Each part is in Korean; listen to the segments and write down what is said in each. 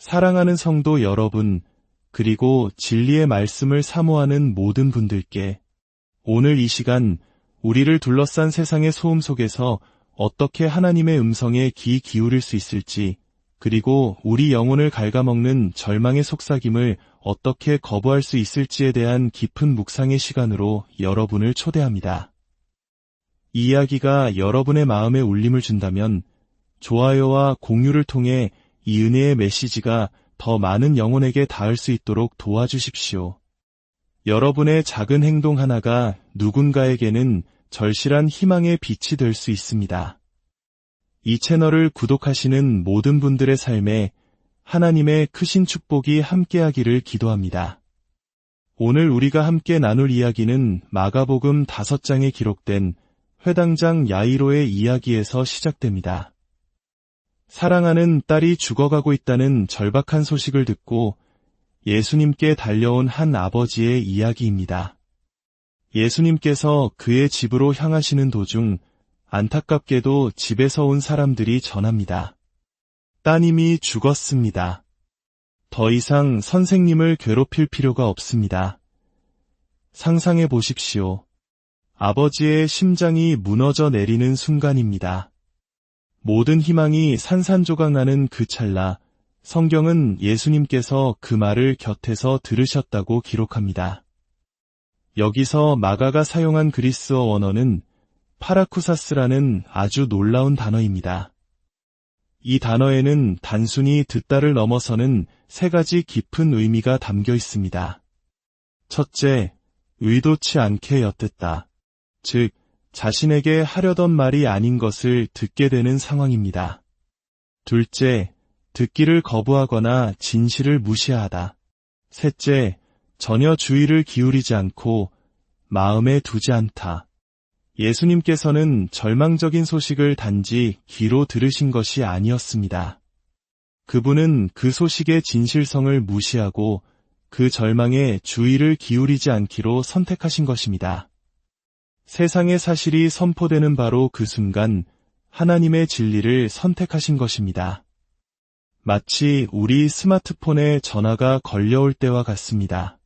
사랑하는 성도 여러분, 그리고 진리의 말씀을 사모하는 모든 분들께 오늘 이 시간 우리를 둘러싼 세상의 소음 속에서 어떻게 하나님의 음성에 귀 기울일 수 있을지, 그리고 우리 영혼을 갉아먹는 절망의 속삭임을 어떻게 거부할 수 있을지에 대한 깊은 묵상의 시간으로 여러분을 초대합니다. 이 이야기가 여러분의 마음에 울림을 준다면 좋아요와 공유를 통해 이 은혜의 메시지가 더 많은 영혼에게 닿을 수 있도록 도와주십시오. 여러분의 작은 행동 하나가 누군가에게는 절실한 희망의 빛이 될 수 있습니다. 이 채널을 구독하시는 모든 분들의 삶에 하나님의 크신 축복이 함께하기를 기도합니다. 오늘 우리가 함께 나눌 이야기는 마가복음 다섯 장에 기록된 회당장 야이로의 이야기에서 시작됩니다. 사랑하는 딸이 죽어가고 있다는 절박한 소식을 듣고 예수님께 달려온 한 아버지의 이야기입니다. 예수님께서 그의 집으로 향하시는 도중 안타깝게도 집에서 온 사람들이 전합니다. 따님이 죽었습니다. 더 이상 선생님을 괴롭힐 필요가 없습니다. 상상해 보십시오. 아버지의 심장이 무너져 내리는 순간입니다. 모든 희망이 산산조각 나는 그 찰나 성경은 예수님께서 그 말을 곁에서 들으셨다고 기록합니다. 여기서 마가가 사용한 그리스어 원어는 파라쿠사스라는 아주 놀라운 단어입니다. 이 단어에는 단순히 듣다를 넘어서는 세 가지 깊은 의미가 담겨 있습니다. 첫째, 의도치 않게 엿듣다. 즉, 자신에게 하려던 말이 아닌 것을 듣게 되는 상황입니다. 둘째, 듣기를 거부하거나 진실을 무시하다. 셋째, 전혀 주의를 기울이지 않고 마음에 두지 않다. 예수님께서는 절망적인 소식을 단지 귀로 들으신 것이 아니었습니다. 그분은 그 소식의 진실성을 무시하고 그 절망에 주의를 기울이지 않기로 선택하신 것입니다. 세상의 사실이 선포되는 바로 그 순간 하나님의 진리를 선택하신 것입니다. 마치 우리 스마트폰에 전화가 걸려올 때와 같습니다.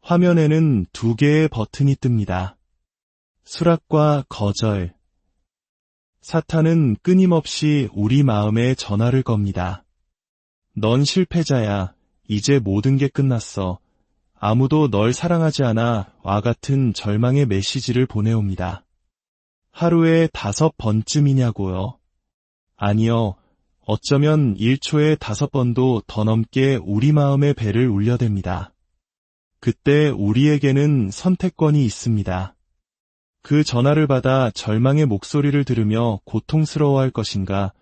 화면에는 두 개의 버튼이 뜹니다. 수락과 거절. 사탄은 끊임없이 우리 마음에 전화를 겁니다. 넌 실패자야. 이제 모든 게 끝났어. 아무도 널 사랑하지 않아 와 같은 절망의 메시지를 보내옵니다. 하루에 다섯 번쯤이냐고요? 아니요. 어쩌면 1초에 다섯 번도 더 넘게 우리 마음의 배를 울려댑니다. 그때 우리에게는 선택권이 있습니다. 그 전화를 받아 절망의 목소리를 들으며 고통스러워할 것인가,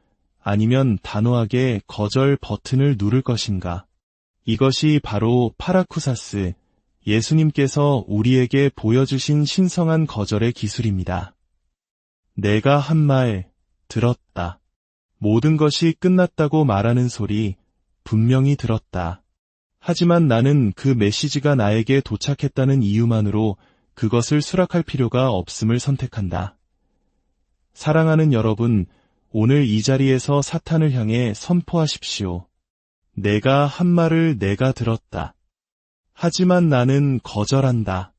아니면 단호하게 거절 버튼을 누를 것인가. 이것이 바로 파라쿠사스, 예수님께서 우리에게 보여주신 신성한 거절의 기술입니다. 내가 한 말, 들었다. 모든 것이 끝났다고 말하는 소리, 분명히 들었다. 하지만 나는 그 메시지가 나에게 도착했다는 이유만으로 그것을 수락할 필요가 없음을 선택한다. 사랑하는 여러분, 오늘 이 자리에서 사탄을 향해 선포하십시오. 내가 한 말을 내가 들었다. 하지만 나는 거절한다.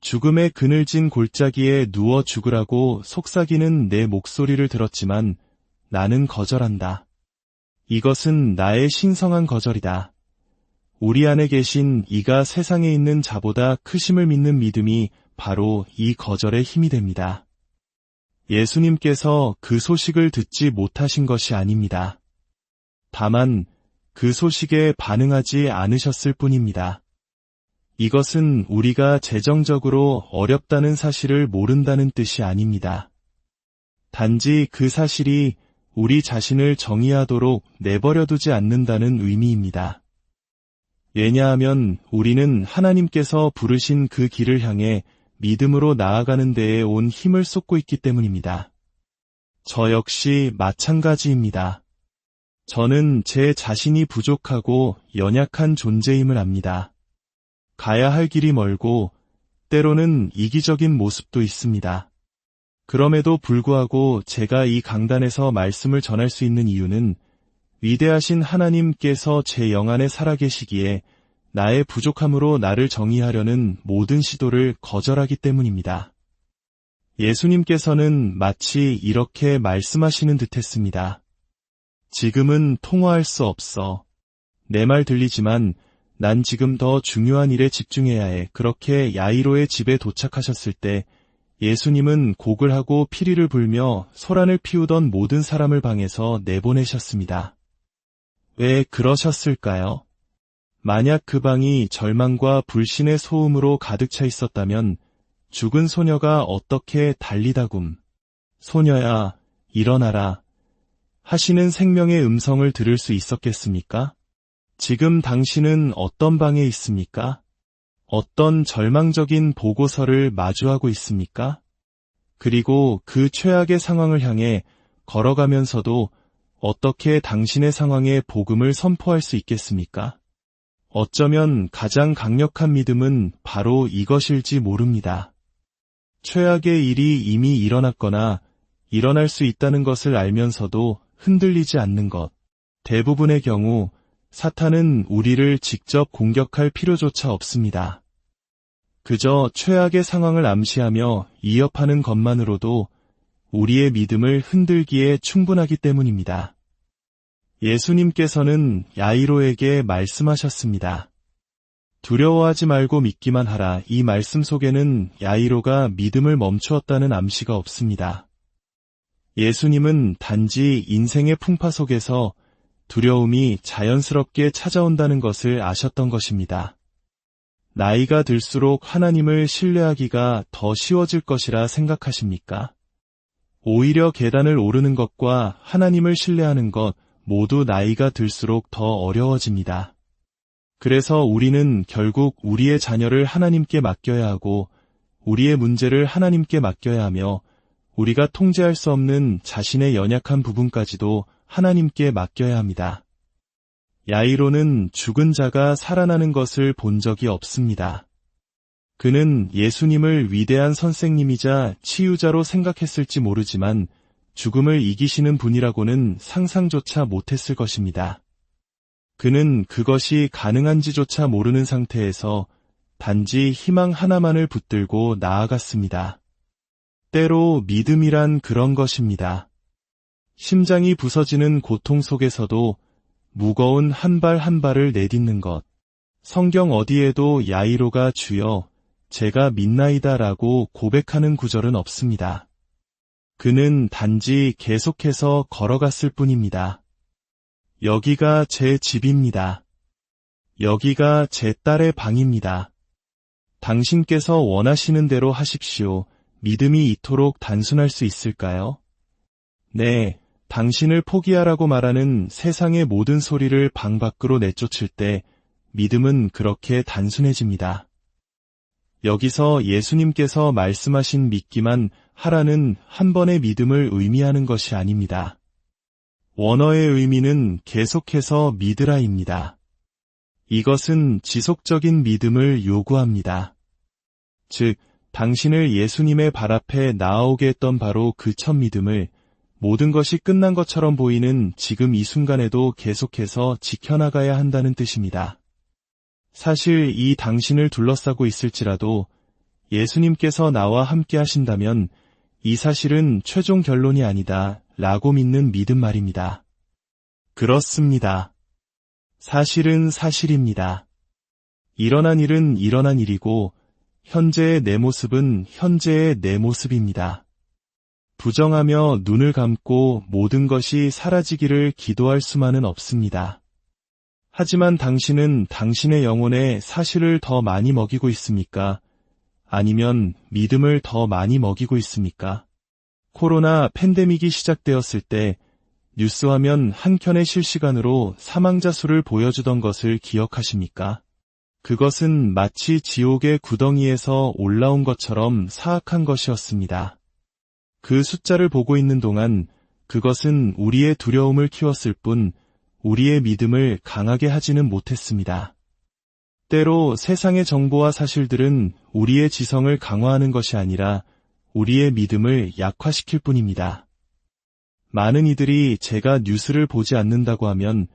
죽음의 그늘진 골짜기에 누워 죽으라고 속삭이는 내 목소리를 들었지만 나는 거절한다. 이것은 나의 신성한 거절이다. 우리 안에 계신 이가 세상에 있는 자보다 크심을 믿는 믿음이 바로 이 거절의 힘이 됩니다. 예수님께서 그 소식을 듣지 못하신 것이 아닙니다. 다만 그 소식에 반응하지 않으셨을 뿐입니다. 이것은 우리가 재정적으로 어렵다는 사실을 모른다는 뜻이 아닙니다. 단지 그 사실이 우리 자신을 정의하도록 내버려두지 않는다는 의미입니다. 왜냐하면 우리는 하나님께서 부르신 그 길을 향해 믿음으로 나아가는 데에 온 힘을 쏟고 있기 때문입니다. 저 역시 마찬가지입니다. 저는 제 자신이 부족하고 연약한 존재임을 압니다. 가야 할 길이 멀고 때로는 이기적인 모습도 있습니다. 그럼에도 불구하고 제가 이 강단에서 말씀을 전할 수 있는 이유는 위대하신 하나님께서 제 영안에 살아계시기에 나의 부족함으로 나를 정의하려는 모든 시도를 거절하기 때문입니다. 예수님께서는 마치 이렇게 말씀하시는 듯 했습니다. 지금은 통화할 수 없어. 내 말 들리지만 난 지금 더 중요한 일에 집중해야 해. 그렇게 야이로의 집에 도착하셨을 때 예수님은 곡을 하고 피리를 불며 소란을 피우던 모든 사람을 방에서 내보내셨습니다. 왜 그러셨을까요? 만약 그 방이 절망과 불신의 소음으로 가득 차 있었다면 죽은 소녀가 어떻게 달리다굼. 소녀야, 일어나라. 하시는 생명의 음성을 들을 수 있었겠습니까? 지금 당신은 어떤 방에 있습니까? 어떤 절망적인 보고서를 마주하고 있습니까? 그리고 그 최악의 상황을 향해 걸어가면서도 어떻게 당신의 상황에 복음을 선포할 수 있겠습니까? 어쩌면 가장 강력한 믿음은 바로 이것일지 모릅니다. 최악의 일이 이미 일어났거나 일어날 수 있다는 것을 알면서도 흔들리지 않는 것. 대부분의 경우 사탄은 우리를 직접 공격할 필요조차 없습니다. 그저 최악의 상황을 암시하며 이협하는 것만으로도 우리의 믿음을 흔들기에 충분하기 때문입니다. 예수님께서는 야이로에게 말씀하셨습니다. 두려워하지 말고 믿기만 하라. 이 말씀 속에는 야이로가 믿음을 멈추었다는 암시가 없습니다. 예수님은 단지 인생의 풍파 속에서 두려움이 자연스럽게 찾아온다는 것을 아셨던 것입니다. 나이가 들수록 하나님을 신뢰하기가 더 쉬워질 것이라 생각하십니까? 오히려 계단을 오르는 것과 하나님을 신뢰하는 것 모두 나이가 들수록 더 어려워집니다. 그래서 우리는 결국 우리의 자녀를 하나님께 맡겨야 하고 우리의 문제를 하나님께 맡겨야 하며 우리가 통제할 수 없는 자신의 연약한 부분까지도 하나님께 맡겨야 합니다. 야이로는 죽은 자가 살아나는 것을 본 적이 없습니다. 그는 예수님을 위대한 선생님이자 치유자로 생각했을지 모르지만 죽음을 이기시는 분이라고는 상상조차 못했을 것입니다. 그는 그것이 가능한지조차 모르는 상태에서 단지 희망 하나만을 붙들고 나아갔습니다. 때로 믿음이란 그런 것입니다. 심장이 부서지는 고통 속에서도 무거운 한발한 발을 내딛는 것. 성경 어디에도 야이로가 주여 제가 믿나이다라고 고백하는 구절은 없습니다. 그는 단지 계속해서 걸어갔을 뿐입니다. 여기가 제 집입니다. 여기가 제 딸의 방입니다. 당신께서 원하시는 대로 하십시오. 믿음이 이토록 단순할 수 있을까요? 네, 당신을 포기하라고 말하는 세상의 모든 소리를 방 밖으로 내쫓을 때 믿음은 그렇게 단순해집니다. 여기서 예수님께서 말씀하신 믿기만 하라는 한 번의 믿음을 의미하는 것이 아닙니다. 원어의 의미는 계속해서 믿으라입니다. 이것은 지속적인 믿음을 요구합니다. 즉, 당신을 예수님의 발 앞에 나아오게 했던 바로 그 첫 믿음을 모든 것이 끝난 것처럼 보이는 지금 이 순간에도 계속해서 지켜나가야 한다는 뜻입니다. 사실 이 당신을 둘러싸고 있을지라도 예수님께서 나와 함께 하신다면 이 사실은 최종 결론이 아니다 라고 믿는 믿음 말입니다. 그렇습니다. 사실은 사실입니다. 일어난 일은 일어난 일이고 현재의 내 모습은 현재의 내 모습입니다. 부정하며 눈을 감고 모든 것이 사라지기를 기도할 수만은 없습니다. 하지만 당신은 당신의 영혼에 사실을 더 많이 먹이고 있습니까? 아니면 믿음을 더 많이 먹이고 있습니까? 코로나 팬데믹이 시작되었을 때 뉴스화면 한켠의 실시간으로 사망자 수를 보여주던 것을 기억하십니까? 그것은 마치 지옥의 구덩이에서 올라온 것처럼 사악한 것이었습니다. 그 숫자를 보고 있는 동안 그것은 우리의 두려움을 키웠을 뿐 우리의 믿음을 강하게 하지는 못했습니다. 때로 세상의 정보와 사실들은 우리의 지성을 강화하는 것이 아니라 우리의 믿음을 약화시킬 뿐입니다. 많은 이들이 제가 뉴스를 보지 않는다고 하면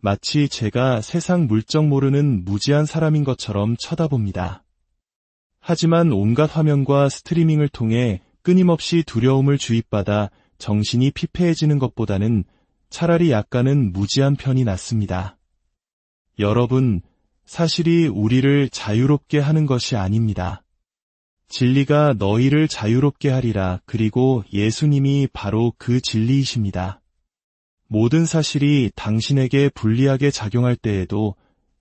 마치 제가 세상 물정 모르는 무지한 사람인 것처럼 쳐다봅니다. 하지만 온갖 화면과 스트리밍을 통해 끊임없이 두려움을 주입받아 정신이 피폐해지는 것보다는 차라리 약간은 무지한 편이 낫습니다. 여러분, 사실이 우리를 자유롭게 하는 것이 아닙니다. 진리가 너희를 자유롭게 하리라 그리고 예수님이 바로 그 진리이십니다. 모든 사실이 당신에게 불리하게 작용할 때에도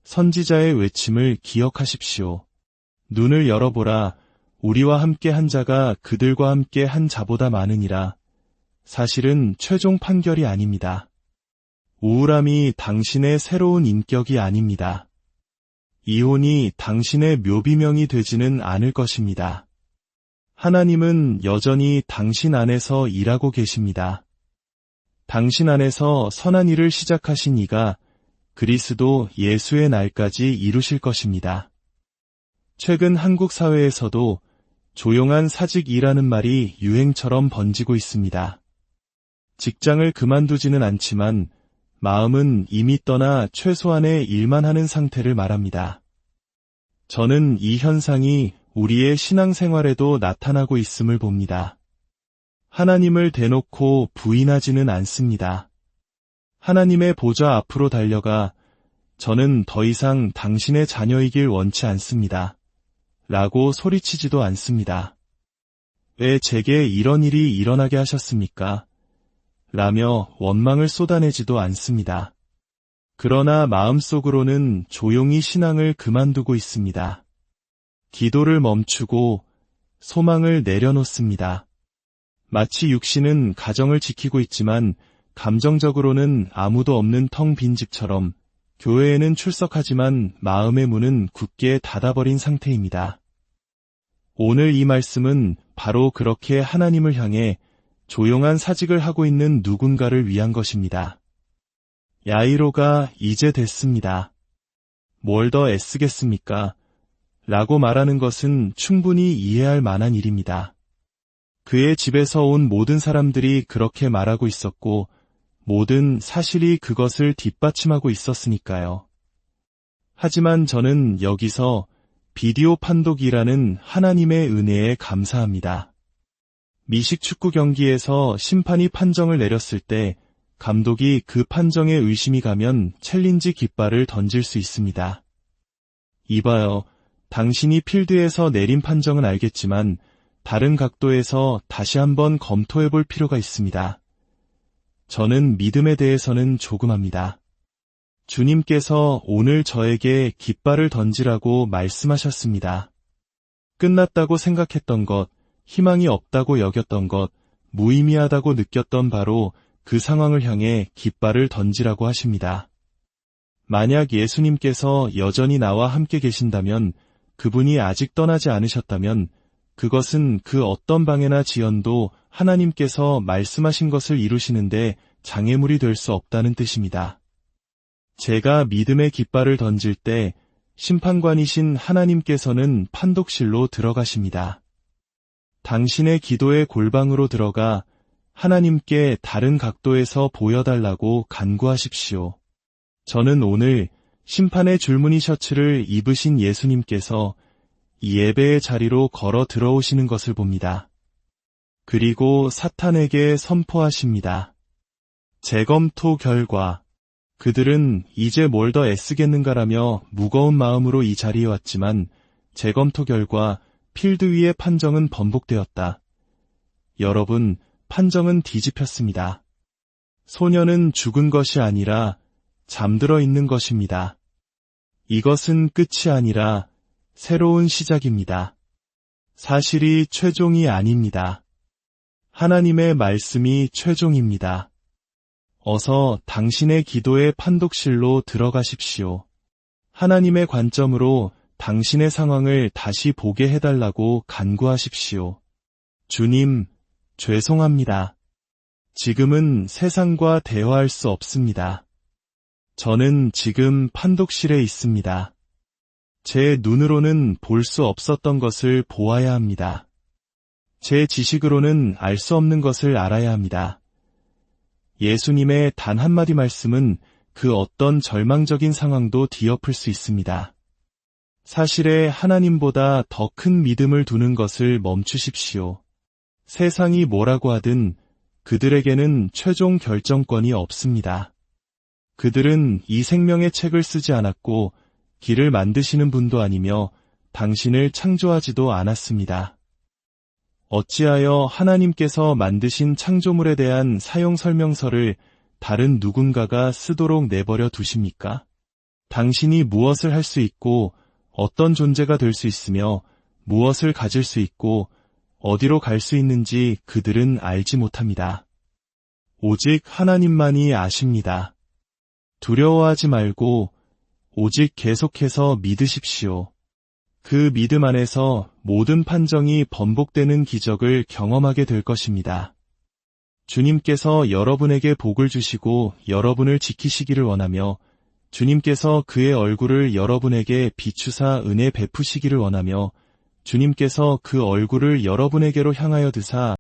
선지자의 외침을 기억하십시오. 눈을 열어보라. 우리와 함께 한 자가 그들과 함께 한 자보다 많으니라. 사실은 최종 판결이 아닙니다. 우울함이 당신의 새로운 인격이 아닙니다. 이혼이 당신의 묘비명이 되지는 않을 것입니다. 하나님은 여전히 당신 안에서 일하고 계십니다. 당신 안에서 선한 일을 시작하신 이가 그리스도 예수의 날까지 이루실 것입니다. 최근 한국 사회에서도 조용한 사직이라는 말이 유행처럼 번지고 있습니다. 직장을 그만두지는 않지만 마음은 이미 떠나 최소한의 일만 하는 상태를 말합니다. 저는 이 현상이 우리의 신앙생활에도 나타나고 있음을 봅니다. 하나님을 대놓고 부인하지는 않습니다. 하나님의 보좌 앞으로 달려가 저는 더 이상 당신의 자녀이길 원치 않습니다. 라고 소리치지도 않습니다. 왜 제게 이런 일이 일어나게 하셨습니까? 라며 원망을 쏟아내지도 않습니다. 그러나 마음속으로는 조용히 신앙을 그만두고 있습니다. 기도를 멈추고 소망을 내려놓습니다. 마치 육신은 가정을 지키고 있지만 감정적으로는 아무도 없는 텅 빈 집처럼 교회에는 출석하지만 마음의 문은 굳게 닫아버린 상태입니다. 오늘 이 말씀은 바로 그렇게 하나님을 향해 조용한 사직을 하고 있는 누군가를 위한 것입니다. 야이로가 이제 됐습니다. 뭘 더 애쓰겠습니까? 라고 말하는 것은 충분히 이해할 만한 일입니다. 그의 집에서 온 모든 사람들이 그렇게 말하고 있었고, 모든 사실이 그것을 뒷받침하고 있었으니까요. 하지만 저는 여기서 비디오 판독이라는 하나님의 은혜에 감사합니다. 미식 축구 경기에서 심판이 판정을 내렸을 때 감독이 그 판정에 의심이 가면 챌린지 깃발을 던질 수 있습니다. 이봐요. 당신이 필드에서 내린 판정은 알겠지만 다른 각도에서 다시 한번 검토해 볼 필요가 있습니다. 저는 믿음에 대해서는 조금합니다. 주님께서 오늘 저에게 깃발을 던지라고 말씀하셨습니다. 끝났다고 생각했던 것, 희망이 없다고 여겼던 것, 무의미하다고 느꼈던 바로 그 상황을 향해 깃발을 던지라고 하십니다. 만약 예수님께서 여전히 나와 함께 계신다면, 그분이 아직 떠나지 않으셨다면, 그것은 그 어떤 방해나 지연도 하나님께서 말씀하신 것을 이루시는데 장애물이 될 수 없다는 뜻입니다. 제가 믿음의 깃발을 던질 때 심판관이신 하나님께서는 판독실로 들어가십니다. 당신의 기도의 골방으로 들어가 하나님께 다른 각도에서 보여달라고 간구하십시오. 저는 오늘 심판의 줄무늬 셔츠를 입으신 예수님께서 이 예배의 자리로 걸어 들어오시는 것을 봅니다. 그리고 사탄에게 선포하십니다. 재검토 결과 그들은 이제 뭘 더 애쓰겠는가라며 무거운 마음으로 이 자리에 왔지만 재검토 결과 필드 위의 판정은 번복되었다. 여러분, 판정은 뒤집혔습니다. 소녀는 죽은 것이 아니라 잠들어 있는 것입니다. 이것은 끝이 아니라 새로운 시작입니다. 사실이 최종이 아닙니다. 하나님의 말씀이 최종입니다. 어서 당신의 기도의 판독실로 들어가십시오. 하나님의 관점으로 당신의 상황을 다시 보게 해달라고 간구하십시오. 주님, 죄송합니다. 지금은 세상과 대화할 수 없습니다. 저는 지금 판독실에 있습니다. 제 눈으로는 볼 수 없었던 것을 보아야 합니다. 제 지식으로는 알 수 없는 것을 알아야 합니다. 예수님의 단 한마디 말씀은 그 어떤 절망적인 상황도 뒤엎을 수 있습니다. 사실에 하나님보다 더 큰 믿음을 두는 것을 멈추십시오. 세상이 뭐라고 하든 그들에게는 최종 결정권이 없습니다. 그들은 이 생명의 책을 쓰지 않았고 길을 만드시는 분도 아니며 당신을 창조하지도 않았습니다. 어찌하여 하나님께서 만드신 창조물에 대한 사용 설명서를 다른 누군가가 쓰도록 내버려 두십니까? 당신이 무엇을 할 수 있고 어떤 존재가 될 수 있으며 무엇을 가질 수 있고 어디로 갈 수 있는지 그들은 알지 못합니다. 오직 하나님만이 아십니다. 두려워하지 말고 오직 계속해서 믿으십시오. 그 믿음 안에서 모든 판정이 번복되는 기적을 경험하게 될 것입니다. 주님께서 여러분에게 복을 주시고 여러분을 지키시기를 원하며 주님께서 그의 얼굴을 여러분에게 비추사 은혜 베푸시기를 원하며 주님께서 그 얼굴을 여러분에게로 향하여 드사